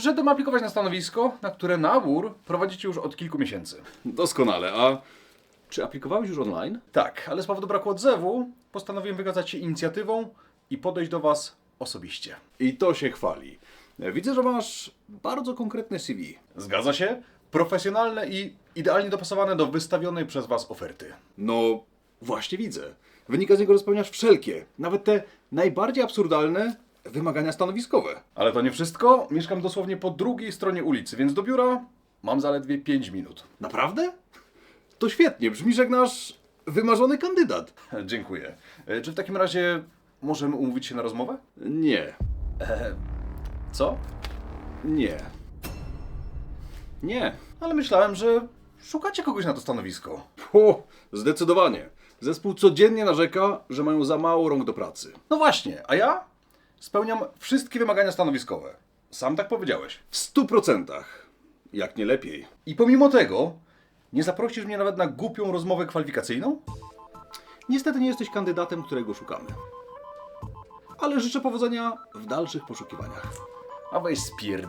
Przyszedłem aplikować na stanowisko, na które nabór prowadzicie już od kilku miesięcy. Doskonale. A czy aplikowałeś już online? Tak, ale z powodu braku odzewu postanowiłem wykazać się inicjatywą i podejść do Was osobiście. I to się chwali. Widzę, że masz bardzo konkretne CV. Zgadza się? Profesjonalne i idealnie dopasowane do wystawionej przez Was oferty. No, właśnie widzę. Wynika z niego, że spełniasz wszelkie, nawet te najbardziej absurdalne wymagania stanowiskowe. Ale to nie wszystko. Mieszkam dosłownie po drugiej stronie ulicy, więc do biura mam zaledwie 5 minut. Naprawdę? To świetnie, brzmisz jak nasz wymarzony kandydat. Dziękuję. E, Czy w takim razie możemy umówić się na rozmowę? Nie, Co? nie. Nie. Ale myślałem, że szukacie kogoś na to stanowisko. O, zdecydowanie. Zespół codziennie narzeka, że mają za mało rąk do pracy. No właśnie, a ja spełniam wszystkie wymagania stanowiskowe. Sam tak powiedziałeś. W stu procentach. Jak nie lepiej. I pomimo tego nie zaprosisz mnie nawet na głupią rozmowę kwalifikacyjną? Niestety nie jesteś kandydatem, którego szukamy. Ale życzę powodzenia w dalszych poszukiwaniach. A weź spierd...